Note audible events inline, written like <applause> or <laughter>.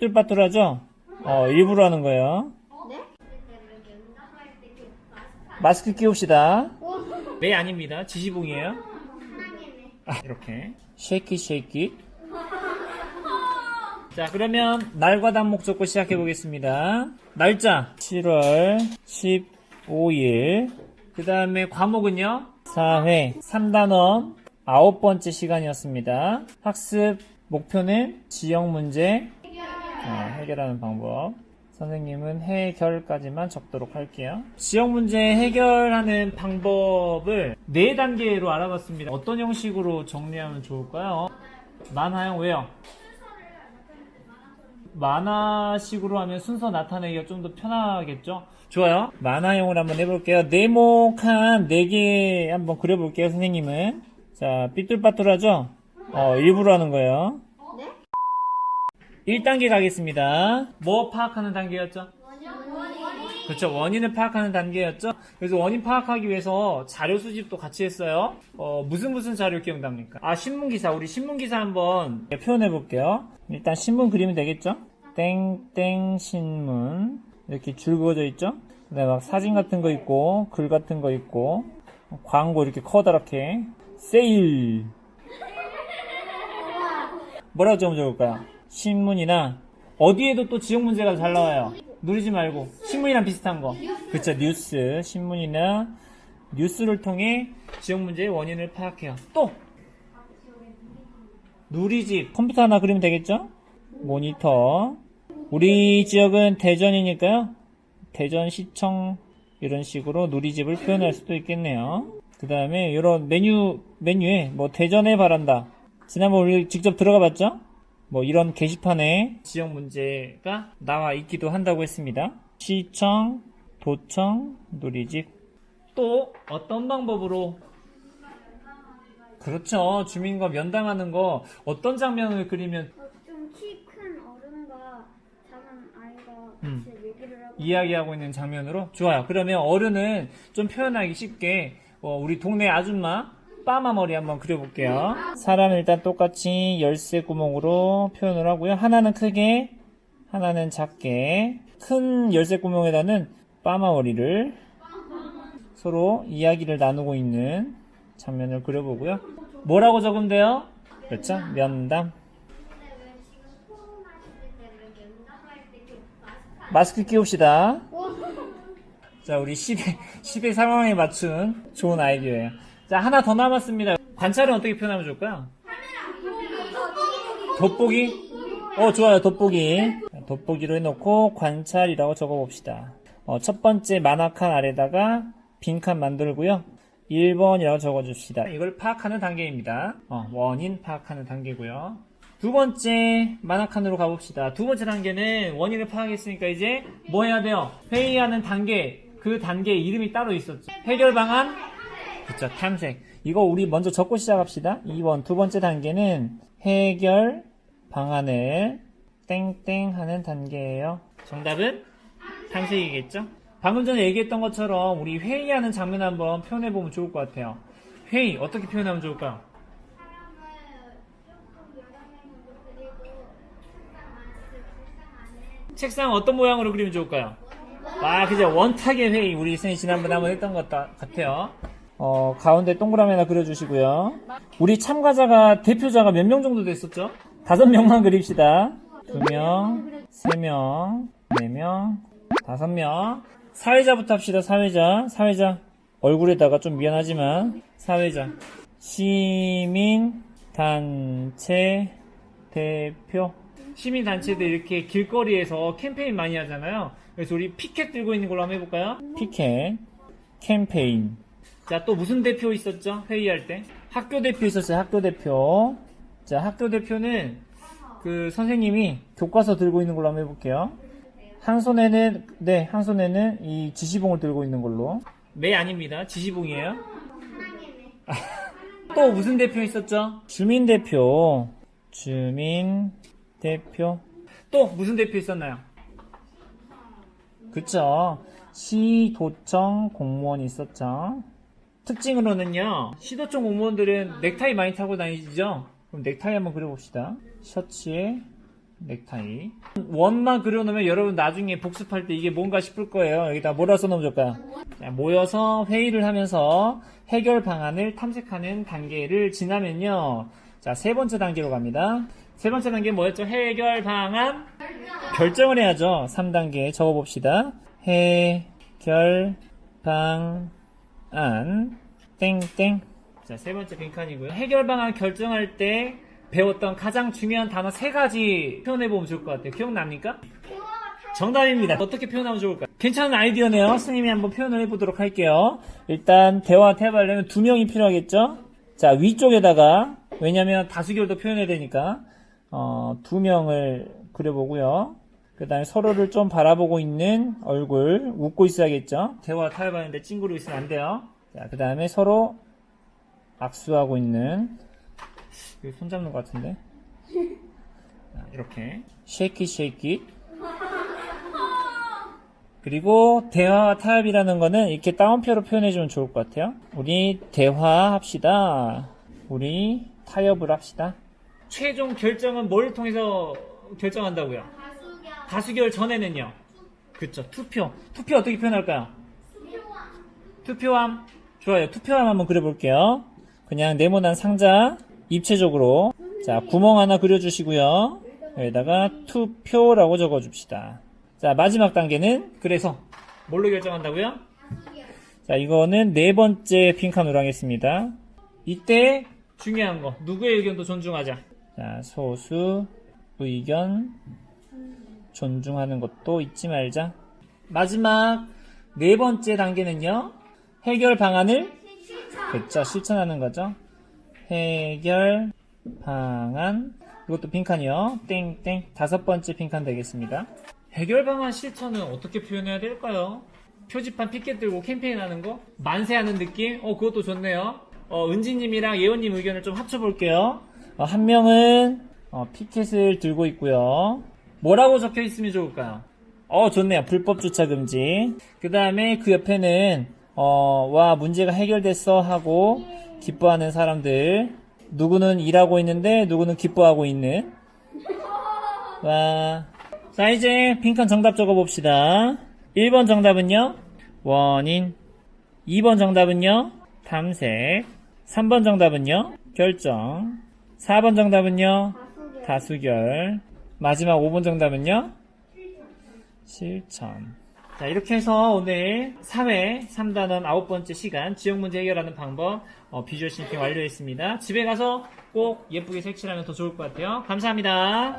뜰빠뚤하죠? 어, 일부러 하는 거예요. 네? 마스크 끼웁시다. 네, 아닙니다. 지시봉이에요. 아, 이렇게. 쉐이키, 쉐이키. 자, 그러면 날과 단목 적고 시작해 보겠습니다. 날짜 7월 15일. 그 다음에 과목은요. 4회 3단원 아홉 번째 시간이었습니다. 학습 목표는 지역 문제 어, 해결하는 방법. 선생님은 해결까지만 적도록 할게요. 지역 문제 해결하는 방법을 네 단계로 알아봤습니다. 어떤 형식으로 정리하면 좋을까요? 만화형 왜요? 만화식으로 하면 순서 나타내기가 좀 더 편하겠죠? 좋아요. 만화형으로 한번 해볼게요. 네모 칸 4개 한번 그려볼게요, 선생님은. 자, 삐뚤빠뚤하죠? 어, 일부러 하는 거예요. 네? 1단계 가겠습니다. 뭐 파악하는 단계였죠? 그렇죠. 원인을 파악하는 단계였죠. 그래서 원인 파악하기 위해서 자료 수집도 같이 했어요. 어, 무슨 무슨 자료 기억납니까? 아, 신문기사. 우리 신문기사 한번 표현해 볼게요. 일단 신문 그리면 되겠죠? 땡땡 신문. 이렇게 줄 그어져 있죠? 그다음에 막 사진 같은 거 있고, 글 같은 거 있고, 광고 이렇게 커다랗게. 세일. 뭐라고 좀 적을까요? 신문이나 어디에도 또 지역 문제가 잘 나와요. 누르지 말고 신문이랑 비슷한 거. 그쵸 뉴스 신문이나 뉴스를 통해 지역 문제의 원인을 파악해요. 또 누리집 컴퓨터 하나 그리면 되겠죠? 모니터 우리 지역은 대전이니까요. 대전시청 이런 식으로 누리집을 표현할 수도 있겠네요. 그 다음에 이런 메뉴 메뉴에 뭐 대전에 바란다. 지난번 우리 직접 들어가 봤죠? 뭐 이런 게시판에 지역 문제가 나와 있기도 한다고 했습니다. 시청, 도청, 누리집. 또 어떤 방법으로 그렇죠. 주민과 면담하는 거 어떤 장면을 그리면 좀 키 큰 어른과 작은 아이가 음. 같이 얘기를 하고 이야기하고 있는 장면으로 좋아요. 그러면 어른은 좀 표현하기 쉽게 어, 우리 동네 아줌마 빠마 머리 한번 그려볼게요. 사람은 일단 똑같이 열쇠 구멍으로 표현을 하고요. 하나는 크게, 하나는 작게. 큰 열쇠 구멍에다는 빠마 머리를 서로 이야기를 나누고 있는 장면을 그려보고요. 뭐라고 돼요? 그렇죠? 면담. 마스크 끼웁시다. 자, 우리 10의, 10의 상황에 맞춘 좋은 아이디어예요. 자, 하나 더 남았습니다. 관찰은 어떻게 표현하면 좋을까요? 돋보기? 어, 좋아요. 돋보기. 자, 돋보기로 해놓고 관찰이라고 적어봅시다. 어, 첫 번째 만화칸 아래다가 빈칸 만들고요. 1번이라고 적어줍시다. 이걸 파악하는 단계입니다. 어, 원인 파악하는 단계고요. 두 번째 만화칸으로 가봅시다. 두 번째 단계는 원인을 파악했으니까 이제 뭐 해야 돼요? 회의하는 단계. 그 단계 이름이 따로 있었죠. 해결 방안? 그쵸, 탐색. 이거 우리 먼저 적고 시작합시다. 2번. 두 번째 단계는 해결 방안을 땡땡 하는 단계예요. 정답은 탐색이겠죠? 방금 전에 얘기했던 것처럼 우리 회의하는 장면 한번 표현해 보면 좋을 것 같아요. 회의, 어떻게 표현하면 좋을까요? 책상 어떤 모양으로 그리면 좋을까요? 아, 그죠. 원탁의 회의. 우리 선생님 지난번에 한번 했던 것 같- 같아요. 어, 가운데 동그라미 하나 그려주시고요. 우리 참가자가, 대표자가 몇 명 정도 됐었죠? 다섯 명만 그립시다. 두 명, 세 명, 네 명, 다섯 명. 사회자부터 합시다, 사회자. 사회자. 얼굴에다가 좀 미안하지만, 사회자. 시민, 단체, 대표. 시민 단체들 이렇게 길거리에서 캠페인 많이 하잖아요. 그래서 우리 피켓 들고 있는 걸로 한번 해볼까요? 피켓, 캠페인. 자, 또 무슨 대표 있었죠? 회의할 때? 학교 대표 있었어요, 학교 대표. 자, 학교 대표는 그 선생님이 교과서 들고 있는 걸로 한번 해볼게요. 한 손에는, 네, 한 손에는 이 지시봉을 들고 있는 걸로. 네, 아닙니다. 지시봉이에요. 또 무슨 대표 있었죠? 주민 대표. 주민 대표. 또 무슨 대표 있었나요? 그쵸. 시도청 공무원이 있었죠. 특징으로는요, 시도청 공무원들은 넥타이 많이 타고 다니시죠? 그럼 넥타이 한번 그려봅시다. 셔츠에 넥타이. 원만 그려놓으면 여러분 나중에 복습할 때 이게 뭔가 싶을 거예요. 여기다 뭐라 써놓으면 좋을까요? 자, 모여서 회의를 하면서 해결 방안을 탐색하는 단계를 지나면요. 자, 세 번째 단계로 갑니다. 세 번째 단계 뭐였죠? 해결 방안 결정을 해야죠. 3단계 적어봅시다. 해결 방 안 땡땡 자, 세 번째 빈칸이고요. 해결 방안 결정할 때 배웠던 가장 중요한 단어 세 가지 표현해 보면 좋을 것 같아요. 기억납니까? 정답입니다. 어떻게 표현하면 좋을까요? 괜찮은 아이디어네요. 선생님이 한번 표현을 해보도록 할게요. 일단 대화 태업하려면 두 명이 필요하겠죠? 자, 위쪽에다가 왜냐면 다수결도 표현해야 되니까 어, 두 명을 그려보고요. 그 다음에 서로를 좀 바라보고 있는 얼굴 웃고 있어야겠죠? 대화 타협하는데 찡그리고 있으면 안 돼요. 자, 그 다음에 서로 악수하고 있는 여기 손 잡는 것 같은데 <laughs> 자, 이렇게 쉐이키 쉐이키 그리고 대화 타협이라는 거는 이렇게 따옴표로 표현해주면 좋을 것 같아요 우리 대화합시다 우리 타협을 합시다 최종 결정은 뭘 통해서 결정한다고요? 다수결 전에는요? 그쵸. 투표. 투표 어떻게 표현할까요? 투표함. 좋아요. 투표함 한번 그려볼게요. 그냥 네모난 상자 입체적으로. 자 구멍 하나 그려주시고요. 여기다가 투표라고 적어줍시다. 자 마지막 단계는? 그래서. 뭘로 결정한다고요? 자 이거는 네 번째 핑크으로 하겠습니다. 이때 중요한 거. 누구의 의견도 존중하자. 자 소수 의견 존중하는 것도 잊지 말자. 마지막 네 번째 단계는요. 해결 방안을 그쵸 실천하는 거죠. 해결 방안. 이것도 빈칸이요. 땡땡. 다섯 번째 빈칸 되겠습니다. 해결 방안 실천은 어떻게 표현해야 될까요? 표지판 피켓 들고 캠페인 하는 거? 만세하는 느낌? 어 그것도 좋네요. 어 은지님이랑 예원님 의견을 좀 합쳐볼게요. 어, 한 명은 어, 피켓을 들고 있고요 뭐라고 적혀 있으면 좋을까요? 어 좋네요. 불법 주차 금지. 그 다음에 그 옆에는 어, 와 문제가 해결됐어 하고 기뻐하는 사람들. 누구는 일하고 있는데 누구는 기뻐하고 있는. 와. 자 이제 빈칸 정답 적어 봅시다. 1번 정답은요? 원인. 2번 정답은요? 탐색. 3번 정답은요? 결정. 4번 정답은요? 다수결 마지막 5번 정답은요? 실천. 자 이렇게 해서 오늘 사회 3단원 아홉 번째 시간 지역문제 해결하는 방법 어, 비주얼 심핑 완료했습니다. 집에 가서 꼭 예쁘게 색칠하면 더 좋을 것 같아요. 감사합니다